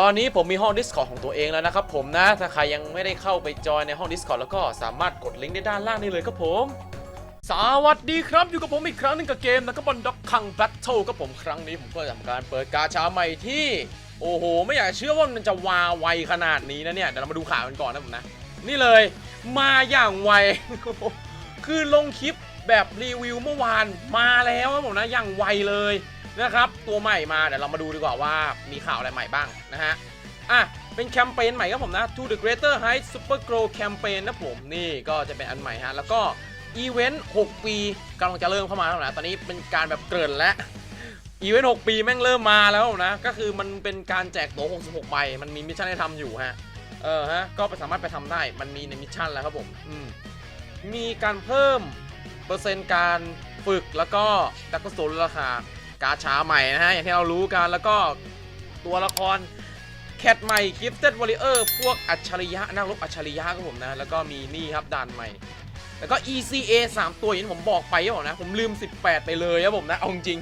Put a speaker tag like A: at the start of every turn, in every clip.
A: ตอนนี้ผมมีห้อง Discord ของตัวเองแล้วนะครับผมนะ ถ้าใครยังไม่ได้เข้าไปจอยในห้อง Discord แล้วก็สามารถกดลิงก์ได้ด้านล่างนี้เลยครับผม สวัสดีครับ อยู่กับผมอีกครั้งหนึงกับเกมนะครับบอลด็อกคังแบทเทิลครับผมครั้งนี้ผมก็จะทำการเปิดกาชาใหม่ที่ โอ้โห ไม่อยากเชื่อว่ามันจะวาไวขนาดนี้นะเนี่ย เดี๋ยวเรามาดูข่าวกันก่อนนะผมนะ นี่เลย มาอย่างไว คือลงคลิปแบบรีวิวเมื่อวานมาแล้วครับผมนะอย่างไวเลย นะครับ ตัวใหม่มาเดี๋ยวเรามาดูดีกว่าว่ามีข่าวอะไรใหม่บ้างนะฮะอะเป็นแคมเปญใหม่ครับผมนะ To the Greater Heights Super Grow Campaign นะผมนี่ก็จะเป็นอันใหม่ฮะแล้วก็อีเวนต์6ปีกำลังจะเริ่มเข้ามาแล้วนะตอนนี้เป็นการแบบเกริ่นแล้วอีเวนต์6ปีแม่งเริ่มมาแล้วนะ ก็คือมันเป็นการแจกตั๋ว66ใบมันมีมิชชั่นให้ทำอยู่ฮะเออฮะก็ไปสามารถไปทำได้มันมีในมิชชั่นแล้วครับผมอืมมีการเพิ่มเปอร์เซ็นต์การฝึกแล้วก็ดักกโซลราคา กาชาใหม่นะฮะ อย่างที่เรารู้กันแล้วก็ตัวละครแคทใหม่ Gifted Warrior พวกอัจฉริยะนักรบอัจฉริยะครับผมนะ แล้วก็มีนี่ครับด่านใหม่ แล้วก็ ECA 3 ตัวอย่างที่ผมบอกไปครับผมนะ ผมลืม 18 ไปเลยครับผมนะ เอาจริง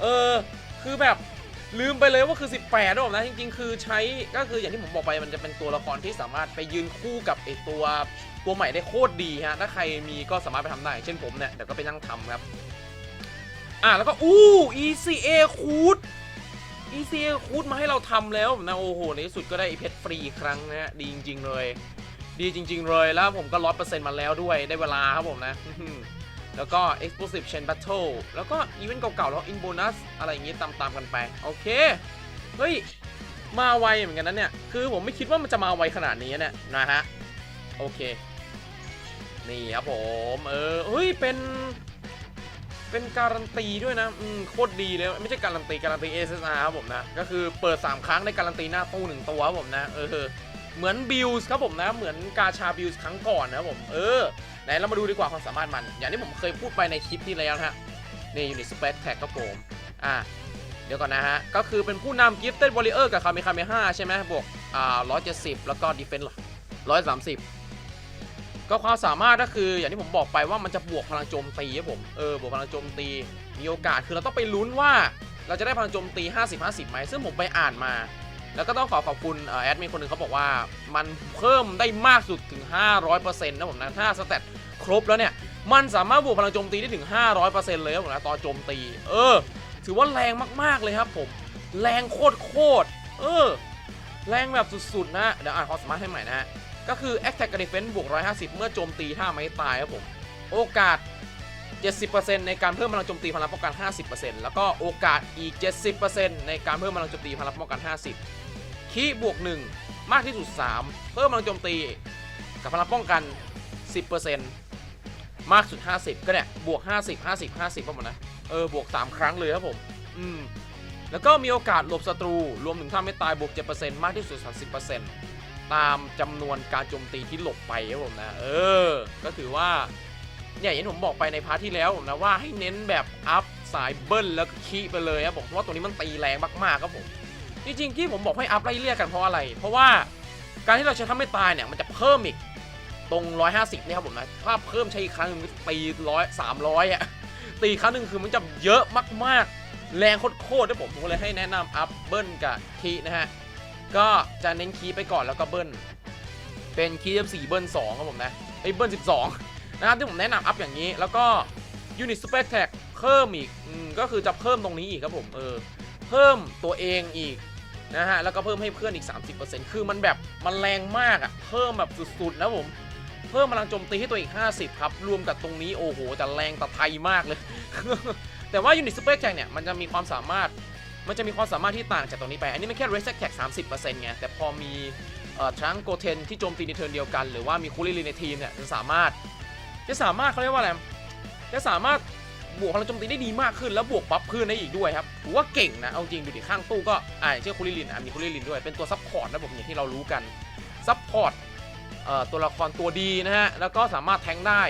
A: เออ คือแบบลืมไปเลยว่าคือ 18ครับผมนะ จริง ๆ คือใช้ก็คืออย่างที่ผมบอกไปมันจะเป็นตัวละครที่สามารถไปยืนคู่กับไอตัวตัวใหม่ได้โคตรดีฮะ ถ้าใครมีก็สามารถไปทำได้ เช่นผมเนี่ยเดี๋ยวก็ไปนั่งทำครับ อะแล้วก็อู้ ECA คูด ECA คูดมาให้เราทำแล้วนะโอ้โหในที่สุดก็ได้เพชรฟรีครั้งนะฮะดีจริง ๆ เลย ดีจริง ๆ เลยแล้วผมก็ร้อยเปอร์เซ็นต์มาแล้วด้วยได้เวลาครับผมนะ แล้วก็ Explosive Chain Battle แล้วก็อีเวนต์เก่าๆแล้ว In Bonus อะไรอย่างงี้ตามๆกันไป โอเค เฮ้ย มาไวเหมือนกันนะเนี่ย คือผมไม่คิดว่ามันจะมาไวขนาดนี้เนี่ยนะฮะ โอเค นี่ครับผม เออเฮ้ย เป็น เป็นการันตีด้วยนะอืมโคตรดีเลย ไม่ใช่การันตีการันตี SSR ครับผมนะ ก็คือเปิด 3 ครั้งได้การันตีหน้าตู้หนึ่งตัวครับผมนะ เออ เหมือนบิลส์ครับผมนะ เหมือนกาชาบิลส์ครั้งก่อนนะครับผม เออ ไหนเรามาดูดีกว่าความสามารถมัน อย่างที่ผมเคยพูดไปในคลิปที่แล้วนะฮะ นี่อยูนิตสเปซแท็กครับผม อะเดี๋ยวก่อนนะฮะ ก็คือเป็นผู้นำกิฟต์เต็ดวอริเออร์กับคาเมคาเมห้าใช่ไหมบวก อ่าร้อยเจ็ดสิบแล้วก็ดีเฟนส์ร้อยสามสิบ ก็ความสามารถก็คืออย่างที่ผมบอกไปว่ามันจะบวกพลังโจมตีครับผมเออบวกพลังโจมตีมีโอกาสคือเราต้องไปลุ้นว่า เราจะได้พลังโจมตี 50-50ไหมซึ่งผมไปอ่านมา แล้วก็ต้องขอขอบคุณแอดมินคนหนึ่งเขาบอกว่า มันเพิ่มได้มากสุดถึง 500%นะผมนะถ้าสเตตครบแล้วเนี่ย มันสามารถบวกพลังโจมตีได้ถึง 500%เลยครับผมนะตอนโจมตี เออ ถือว่าแรงมากๆเลยครับผม แรงโคตรโคตรเออ แรงแบบสุดๆนะเดี๋ยวอ่านความสามารถให้ใหม่นะฮะ ก็คือ Attack กับ Defense บวก 150 เมื่อโจมตีท่าไม้ตายครับผม โอกาส 70%ในการเพิ่มพลังโจมตีพลังป้องกัน 50%แล้วก็โอกาสอีก 70%ในการเพิ่มพลังโจมตีพลังป้องกัน 50คีบวก 1 มากที่สุด 3 เพิ่มพลังโจมตีกับพลังป้องกัน 10%มากสุด 50 ก็เนี่ย บวก 50 50 50ก็หมดนะเออบวก 3 ครั้งเลยครับผม อืม แล้วก็มีโอกาสหลบศัตรู รวมถึงถ้าไม่ตายบวก 7%มากที่สุด 30% ตามจำนวนการโจมตีที่หลบไปครับผมนะ เออ ก็ถือว่า เนี่ยอย่างที่ผมบอกไปในพาร์ทที่แล้วผมนะว่าให้เน้นแบบอัพสายเบิ้ลแล้วก็คีไปเลยครับผมเพราะว่าตัวนี้มันตีแรงมากๆครับผม จริงๆที่ผมบอกให้อัพไล่เรียกกันเพราะอะไร เพราะว่าการที่เราใช้ทำไม่ตายเนี่ยมันจะเพิ่มอีกตรง 150เนี่ยครับผมนะ ถ้าเพิ่มใช้อีกครั้งนึงตีร้อยสามร้อยอะตีครั้งหนึ่งคือมันจะเยอะมากๆ แรงโคตรๆด้วยผมผมเลยให้แนะนำอัพเบิ้ลกับคีนะฮะ ก็จะเน้นคีไปก่อนแล้วก็เบิ้ล เป็นคีย์สี่เบิ้ลสองครับผมนะไอ้เบิ้ลสิบสองนะครับที่ผมแนะนำอัพอย่างนี้ แล้วก็ยูนิตสเปกแท็กเพิ่มอีกอก็คือจะเพิ่มตรงนี้อีกครับผมเออเพิ่มตัวเองอีกนะฮะแล้วก็เพิ่มให้เพื่อนอีก 30%คือมันแบบมันแรงมากอะ่ะเพิ่มแบบสุดๆนะผมเพิ่มพลังโจมตีให้ตัวอีก 50 ครับ รวมกับตรงนี้โอ้โหแต่แรงตะไทยมากเลย แต่ว่ายูนิตสเปกแท็กเนี่ยมันจะมีความสามารถ มันจะมีความสามารถที่ต่างจากตรงนี้ไป อันนี้มันแค่ r e s e Attack 30%ไง แต่พอมีอทรังโกเทนที่โจมตีในเทิร์นเดียวกัน หรือว่ามีคูลิลินในทีมเนี่ยจะสามารถ จะสามารถเขาเรียกว่าอะไร จะสามารถบวกพลังโจมตีได้ดีมากขึ้น แล้วบวกบัฟเพื่อนได้อีกด้วยครับถือว่าเก่งนะ เอาจริงดูดิข้างตู้ก็อ่าอย่างเช่นคูลิลินอะมีคูลิลินด้วย เป็นตัวซัพพอร์ตนะผมอย่างที่เรารู้กันซัพพอร์ตตัวละครตัวดีนะฮะ แล้วก็สามารถแทงได้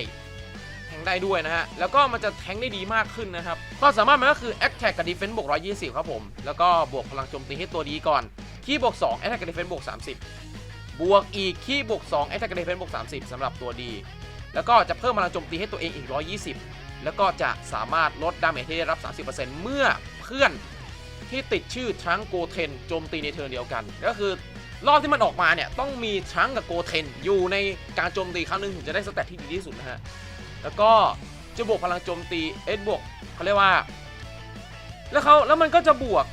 A: งได้ด้วยนะฮะ แล้วก็มันจะแทงได้ดีมากขึ้นนะครับก็สามารถมันก็คือ Attack กับ Defense บวก 120 ครับผม แล้วก็บวกพลังโจมตีให้ตัวดีก่อน คีย์บวก 2 Attack กับ Defense บวก 30 บวกอีก คีย์บวก 2 Attack กับ Defense บวก 30สำหรับตัวดี แล้วก็จะเพิ่มพลังโจมตีให้ตัวเองอีก 120 แล้วก็จะสามารถลดดาเมจที่ได้รับ 30%เมื่อเพื่อนที่ติดชื่อทรังโกเทนโจมตีในเทิร์นเดียวกัน ก็คือรอบที่มันออกมาเนี่ย ต้องมีทรังกับโกเทนอยู่ในการโจมตีครั้งหนึ่งถึงจะได้สเตตที่ดีที่สุดนะฮะ แล้วก็จะบวกพลังโจมตีเอ็ดบวกเขาเรียกว่า แล้วเขาแล้วมันก็จะบวก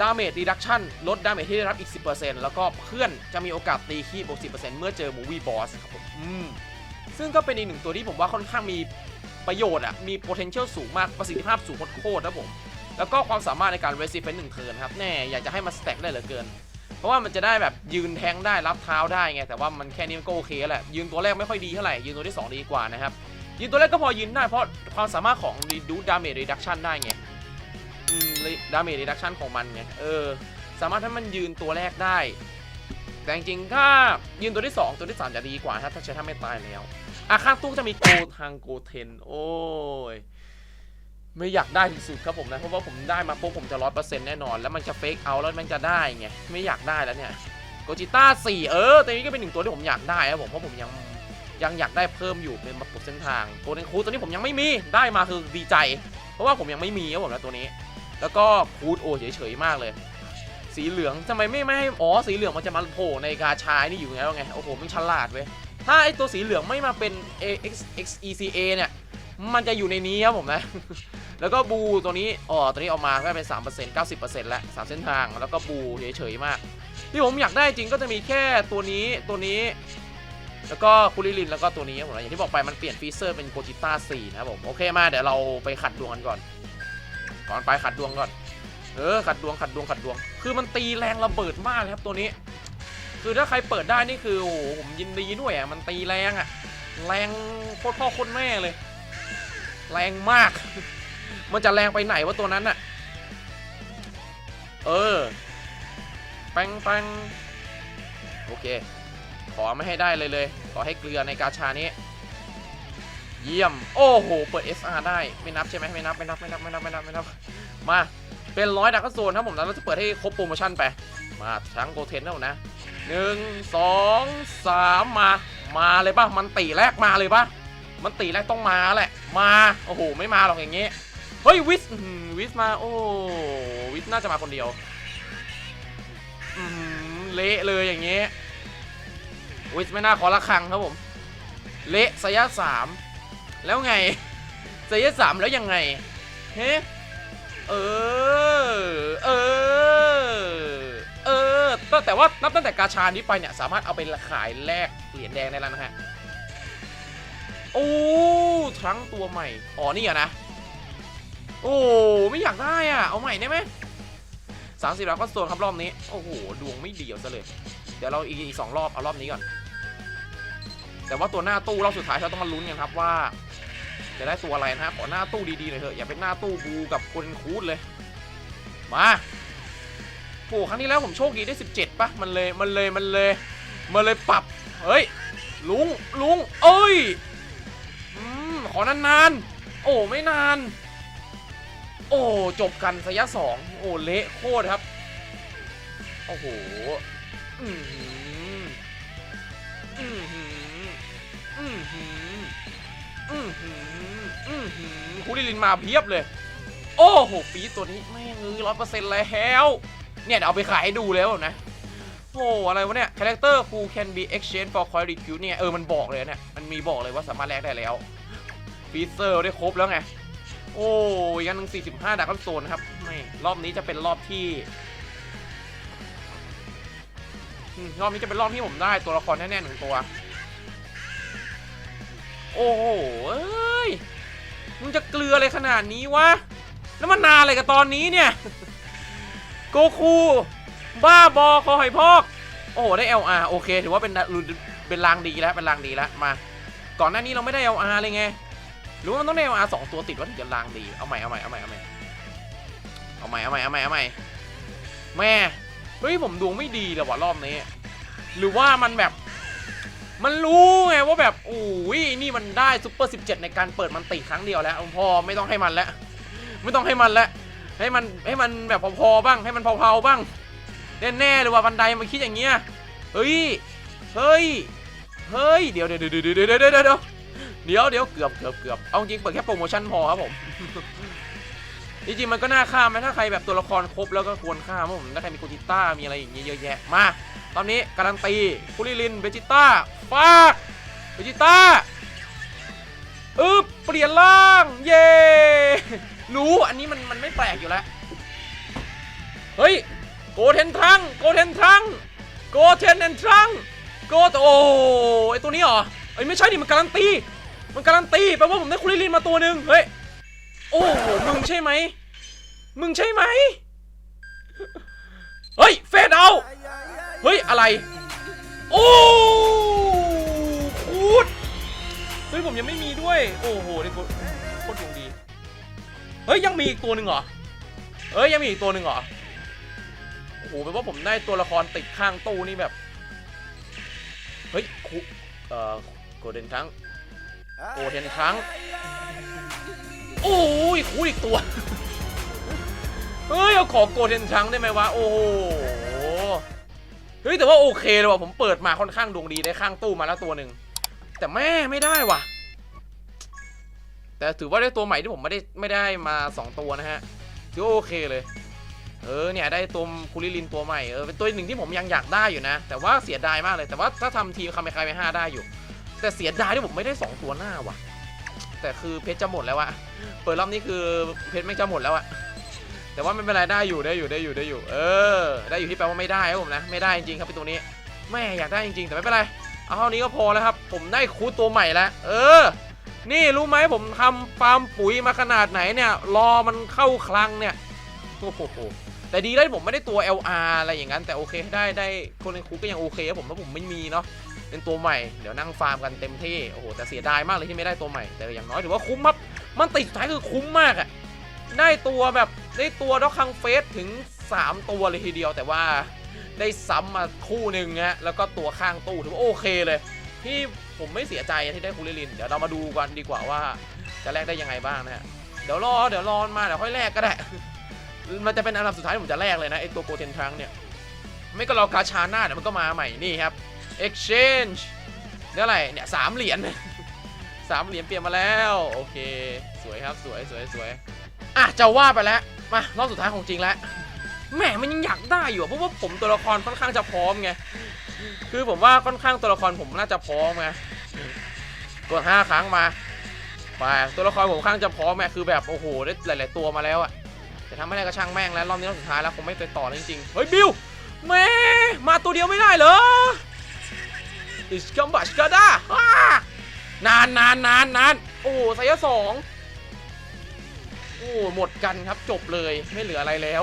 A: ดาเมจรีดักชันลดดาเมจที่ได้รับอีก 10%แล้วก็เพื่อนจะมีโอกาสตีคีบวก 10%เมื่อเจอมูวี่บอสครับผมอืมซึ่งก็เป็นอีกหนึ่งตัวที่ผมว่าค่อนข้างมีประโยชน์อะมี potential สูงมากประสิทธิภาพสูงโคตรนะผม แล้วก็ความสามารถในการ resistance หนึ่งเทิร์นครับ แน่อยากจะให้มัน stack ได้เหลือเกิน เพราะว่ามันจะได้แบบยืนแทงได้รับเท้าได้ไง แต่ว่ามันแค่นี้มันก็โอเคแหละ ยืนตัวแรกไม่ค่อยดีเท่าไหร่ ยืนตัวที่ 2 ดีกว่านะครับ ยืนตัวแรกก็พอยืนได้เพราะความสามารถของ reduce damage reduction ได้ไงอืม damage reduction ของมันไงเออสามารถให้มันยืนตัวแรกได้ แต่จริงๆถ้ายืนตัวที่ 2 ตัวที่ 3 จะดีกว่า ถ้าใช้ถ้าไม่ตายแล้วอะข้างตู้จะมีโกทางโกเทน โอ้ย ไม่อยากได้ที่สุดครับผมนะ เพราะว่าผมได้มาปุ๊บผมจะร้อยเปอร์เซ็นต์แน่นอน แล้วมันจะเฟกเอาแล้วมันจะได้ไง ไม่อยากได้แล้วเนี่ยโกจิต้าสี่เออตัวนี้ก็เป็นหนึ่งตัวที่ผมอยากได้ครับผม เพราะผมยัง ยังอยากได้เพิ่มอยู่เป็นมาปุกเส้นทางโกลเด้นคูดตัวนี้ผมยังไม่มีได้มาคือดีใจ เพราะว่าผมยังไม่มีครับผมนะตัวนี้ แล้วก็คูดโอเฉยๆมากเลย สีเหลืองทำไมไม่ไม่ให้อ๋อสีเหลืองมันจะมาโผล่ในกาชายนี่อยู่แล้วไงโอ้โหมันฉลาดเว้ยถ้าไอตัวสีเหลืองไม่มาเป็น AX XECA เนี่ยมันจะอยู่ในนี้ครับผมนะ แล้วก็บูตัวนี้อ๋อตัวนี้ออกมาก็เป็น3% 90%แล้ว3เส้นทาง แล้วก็บูเฉยๆมาก ที่ผมอยากได้จริงก็จะมีแค่ตัวนี้ตัวนี้ แล้วก็คูริลินแล้วก็ตัวนี้ครับผมอย่างที่บอกไปมันเปลี่ยนฟีเซอร์เป็นโกจิต้า4นะครับผมโอเคมาเดี๋ยวเราไปขัดดวงกันก่อน ก่อนไปขัดดวงก่อน เออขัดดวงขัดดวงขัดดวง คือมันตีแรงระเบิดมากเลยครับตัวนี้ คือถ้าใครเปิดได้นี่คือโอ้โหผมยินดีด้วยอะมันตีแรงอะ แรงโคตรพ่อโคตรแม่เลย แรงมาก มันจะแรงไปไหนวะตัวนั้นน่ะ เออแปงแปงโอเค ขอไม่ให้ได้เลยเลยขอให้เกลือในกาชานี้ เยี่ยม โอ้โห เปิด SR ได้ ไม่นับใช่ไหมไม่นับ ไม่นับ ไม่นับ ไม่นับ ไม่นับ ไม่นับ มา เป็นร้อยดักโซนครับผมแล้วเราจะเปิดให้ครบโปรโมชั่นไป มาช้งโกเทนแล้วนะหนึ่งสองสามมา มาเลยป่ะ มันตีแรกมาเลยป่ะ มันตีแรกต้องมาแหละ มา โอ้โห ไม่มาหรอกอย่างเงี้ยเฮ้ยวิสวิสมา โอ้วิสน่าจะมาคนเดียวเละเลยอย่างเงี้ย วิสไม่น่าขอละครังครับผม เละสยะสามแล้วไงสยะสามแล้วยังไง เฮ้เออ เออ เออแต่แต่ว่านับตั้งแต่กาชานี้ไปเนี่ย สามารถเอาไปขายแลกเหรียญแดงได้แล้วนะฮะ โอ้ทรังตัวใหม่ อ๋อ นี่อะนะ โอ้ ไม่อยากได้อะ เอาใหม่ได้ไหมสามสิบแล้วก็โซนครับรอบนี้ โอ้โห ดวงไม่เดีเอาซะเลย เดี๋ยวเราอีกอีกสองรอบเอารอบนี้ก่อน แต่ว่าตัวหน้าตู้รอบสุดท้ายเราต้องมาลุ้นกันครับว่า จะได้ตัวอะไรนะฮะขอหน้าตู้ดีๆหน่อยเถอะอย่าเป็นหน้าตู้บูกับคนคูดเลยมาโอ้ครั้งที่แล้วผมโชคดีได้ 17ปะมันเลยมันเลยมันเลยมันเลยปรับเฮ้ยลุงลุงเอ้ยอืมขอนานๆโอ้ไม่นาน โอ้จบกันสยะสองโอ้เละโคตรครับ โอ้โห อือหืออือหืออือหืออือหืออือหือคูริลินมาเพียบเลย โอ้โหปีตัวนี้แม่งเออร้อยเปอร์เซ็นต์แล้ว เนี่ยเดี๋ยวเอาไปขายให้ดูแล้วนะโอ้อะไรวะเนี่ย character who can be exchanged for coin recruit เนี่ย เออ มันบอกเลยเนี่ย มันมีบอกเลยว่าสามารถแลกได้แล้วฟีเซอร์ได้ครบแล้วไง โอ้ยันหนึ่งสี่สิบห้าดักคอนโซนครับไม่รอบนี้จะเป็นรอบที่ รอบนี้จะเป็นรอบที่ผมได้ตัวละครแน่ๆหนึ่งตัว โอ้โหเอ้ยมึงจะเกลืออะไรขนาดนี้วะ แล้วมันนานอะไรกับตอนนี้เนี่ย โกคู บ้าบอคอหอยพอก โอ้โห ได้ LR โอเค ถือว่าเป็นเป็นรางดีแล้ว เป็นรางดีแล้ว มา ก่อนหน้านี้เราไม่ได้ LR เลยไง หรือว่ามันต้องได้ LR สองตัวติดว่าถึงจะรางดี เอาใหม่ เอาใหม่ เอาใหม่ เอาใหม่ เอาใหม่ เอาใหม่ เอาใหม่ เอาใหม่แม่ เฮ้ยผมดวงไม่ดีเลยว่ะรอบนี้ หรือว่ามันแบบ มันรู้ไงว่าแบบโอ้ยนี่มันได้ซุปเปอร์17 ในการเปิดมันติครั้งเดียวแล้วพอไม่ต้องให้มันแล้วไม่ต้องให้มันแล้วให้มันให้มันแบบพอๆบ้าง ให้มันเผาๆบ้างแน่ๆเลยว่าบันไดมันคิดอย่างเงี้ยเฮ้ยเฮ้ยเฮ้ยเดี๋ยวเดี๋ยวเดี๋ยวเดี๋ยวเดี๋ยวเดี๋ยวเดี๋ยวเกือบเกือบเกือบเอาจริงเปิดแค่โปรโมชั่นพอครับผม จริงๆมันก็น่าฆ่าไหมถ้าใครแบบตัวละครครบแล้วก็ควรฆ่าเพราะผมถ้าใครมีโกติต้ามีอะไรอย่างเงี้ยเยอะแยะมาตอนนี้การันตีคุริลินเบจิต้าฟาดเบจิต้าอึ๊บเปลี่ยนร่าง เย่รู้อันนี้มันมันไม่แปลกอยู่แล้ว เฮ้ย โกเทนทรังโกเทนทรังโกเทนแอนทรังโกโอ้ไอตัวนี้เหรอไอไม่ใช่ดิมันการันตี มันการันตีแปลว่าผมได้คุริลินมาตัวหนึ่งเฮ้ย โอ้โหมึงใช่ไหม มึงใช่ไหม เฮ้ย เฟดเอา เฮ้ย อะไร โอ้คูดเฮ้ย ผมยังไม่มีด้วย โอ้โหนี่โคตรโคตรดวงดี เฮ้ย ยังมีอีกตัวหนึ่งเหรอ เฮ้ย ยังมีอีกตัวหนึ่งเหรอ โอ้โหแปลว่าผมได้ตัวละครติดข้างตู้นี่แบบ เฮ้ยคุเอ่อโกลเด้นครั้งโกลเด้นครั้ง โอ้ยคูดอีกตัว เฮ้ย เอาขอโกเด้นครั้งได้ไหมวะ โอ้โห เฮ้ย แต่ว่าโอเคเลยว่ะผมเปิดมาค่อนข้างดวงดีได้ข้างตู้มาแล้วตัวหนึ่ง แต่แม่ไม่ได้ว่ะ แต่ถือว่าได้ตัวใหม่ที่ผมไม่ได้ไม่ได้มา 2 ตัวนะฮะ ถือโอเคเลย เออเนี่ยได้ตัวคูริลินตัวใหม่ เออเป็นตัวหนึ่งที่ผมยังอยากได้อยู่นะ แต่ว่าเสียดายมากเลย แต่ว่าถ้าทำทีมคาเมคายไปห้าได้อยู่ แต่เสียดายที่ผมไม่ได้ 2 ตัวหน้าว่ะ แต่คือเพชรจะหมดแล้วอะเปิดรอบนี้คือเพชรไม่จะหมดแล้วอะแต่ว่าไม่เป็นไรได้อยู่ได้อยู่ได้อยู่ได้อยู่ เออ ได้อยู่ที่แปลว่าไม่ได้ครับผมนะ ไม่ได้จริงๆครับเป็นตัวนี้แม่อยากได้จริงๆ แต่ไม่เป็นไร เอาเท่านี้ก็พอแล้วครับ ผมได้คูตัวใหม่แล้ว เออ นี่รู้ไหมผมทำฟาร์มปุ๋ยมาขนาดไหนเนี่ย รอมันเข้าคลังเนี่ย โอ้โห แต่ดีได้ผมไม่ได้ตัว LR อะไรอย่างนั้น แต่โอเคได้ได้คนในคุกก็ยังโอเคครับผมเพราะผมไม่มีเนาะ เป็นตัวใหม่ เดี๋ยวนั่งฟาร์มกันเต็มที่ โอ้โห แต่เสียดายมากเลยที่ไม่ได้ตัวใหม่ แต่อย่างน้อยถือว่าคุ้มครับ มันติดสุดท้ายคือคุ้มมากอะได้ตัวแบบได้ตัวด็อกคังเฟสถึง 3 ตัวเลยทีเดียว แต่ว่าได้ซ้ำมาคู่หนึ่งฮะ แล้วก็ตัวข้างตู้ถือว่าโอเคเลย ที่ผมไม่เสียใจที่ได้คูริลิน เดี๋ยวเรามาดูกันดีกว่าว่าจะแลกได้ยังไงบ้างนะฮะ เดี๋ยวรอ เดี๋ยวรอมาเดี๋ยวค่อยแลกก็ได้ มันจะเป็นอันดับสุดท้ายที่ผมจะแลกเลยนะไอตัวโกเทนทรังเนี่ย ไม่ก็รอกาชาหน้าเดี๋ยวมันก็มาใหม่นี่ครับ exchange เดี๋ยวอะไรเนี่ยสามเหรียญสามเหรียญเปลี่ยนมาแล้ว โอเค สวยครับสวยสวยสวยอะจะว่าไปแล้วมารอบสุดท้ายของจริงแล้วแหมมันยังอยากได้อยู่เพราะว่าผมตัวละครค่อนข้างจะพร้อมไงคือผมว่าค่อนข้างตัวละครผมน่าจะพร้อมไงกดห้าครั้งมาไปตัวละครผมค่อนข้างจะพร้อมไงคือแบบโอ้โหได้หลาย ๆ ตัวมาแล้วอะแต่ถ้าไม่ได้ก็ช่างแม่งแล้วรอบนี้รอบสุดท้ายแล้วคงไม่ไปต่อแล้วจริงๆเฮ้ยบิวแม่มาตัวเดียวไม่ได้เหรอ อิสกัมบัชกาดานานนานนานนานโอ้ไซยสองโอ้หมดกันครับจบเลยไม่เหลืออะไรแล้ว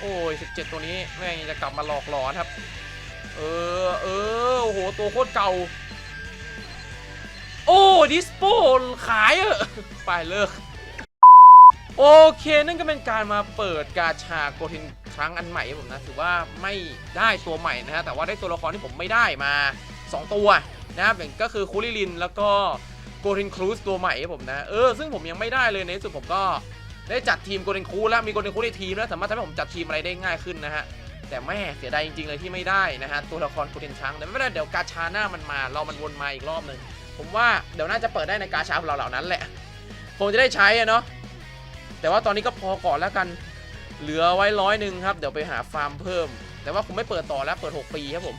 A: โอ้ย 17 ตัวนี้แม่งจะกลับมาหลอกหลอนครับ เออเออโอ้โห ตัวโคตรเก่า โอ้ดิสโปขายเออไปเลิก โอเค นั่นก็เป็นการมาเปิดกาชาโกเทน ครั้งอันใหม่ผมนะถือว่าไม่ได้ตัวใหม่นะฮะแต่ว่าได้ตัวละครที่ผมไม่ได้มา 2 ตัวนะครับอย่างก็คือคูริลิน แล้วก็โกเทนครูสตัวใหม่ผมนะเออซึ่งผมยังไม่ได้เลยในที่สุดผมก็ได้จัดทีมโกเทนครูแล้วมีโกเทนครูในทีมแล้วสามารถทำให้ผมจัดทีมอะไรได้ง่ายขึ้นนะฮะแต่แม่เสียดายจริงๆเลยที่ไม่ได้นะฮะตัวละครโกเทนช้างแต่ไม่เป็นไรเดี๋ยวกาชาหน้ามันมาเรามันวนมาอีกรอบหนึ่งผมว่าเดี๋ยวน่าจะเปิดได้ในกาชาของเราเหล่านั้นแหละคงจะได้ใช้อะเนาะแต่ว่าตอนนี้ก็พอก่อนแล้วกัน เหลือไว้ร้อยหนึ่งครับ เดี๋ยวไปหาฟาร์มเพิ่ม แต่ว่าผมไม่เปิดต่อแล้วเปิด 6 ปีครับผม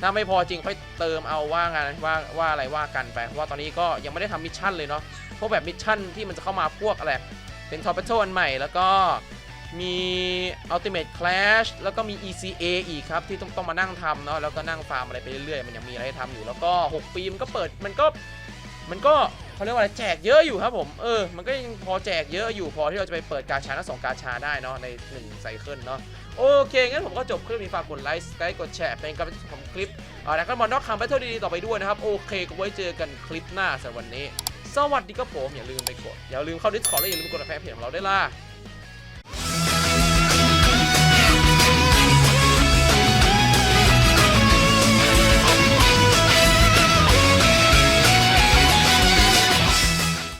A: ถ้าไม่พอจริงค่อยเติมเอาว่างานว่าว่าอะไรว่ากันไปเพราะว่าตอนนี้ก็ยังไม่ได้ทำมิชชั่นเลยเนาะพวกแบบมิชชั่นที่มันจะเข้ามาพวกอะไรเป็นทอร์เปโตอันใหม่แล้วก็มี Ultimate Clash แล้วก็มี ECA อีกครับ ที่ต้องต้องมานั่งทำเนาะแล้วก็นั่งฟาร์มอะไรไปเรื่อยๆ มันยังมีอะไรให้ทำอยู่แล้วก็ 6 ปีมันก็เปิดมันก็มันก็ เขาเรียกว่าอะไรแจกเยอะอยู่ครับผม เออ มันก็ยังพอแจกเยอะอยู่พอที่เราจะไปเปิดกาชาทั้งสองกาชาได้เนาะใน1ไซเคิลเนาะโอเค งั้นผมก็จบคลิปนี้ฝากกดไลค์กดกดแชร์เป็นกำลังใจของคลิปอ่าแล้วก็มอนอกคำไปเท่าดีๆต่อไปด้วยนะครับ โอเคก็ไว้เจอกันคลิปหน้าสำหรับวันนี้ สวัสดีครับผมอย่าลืมไปกด อย่าลืมเข้าดิสคอร์ดและอย่าลืมกดแฟนเพจของเราได้ล่ะ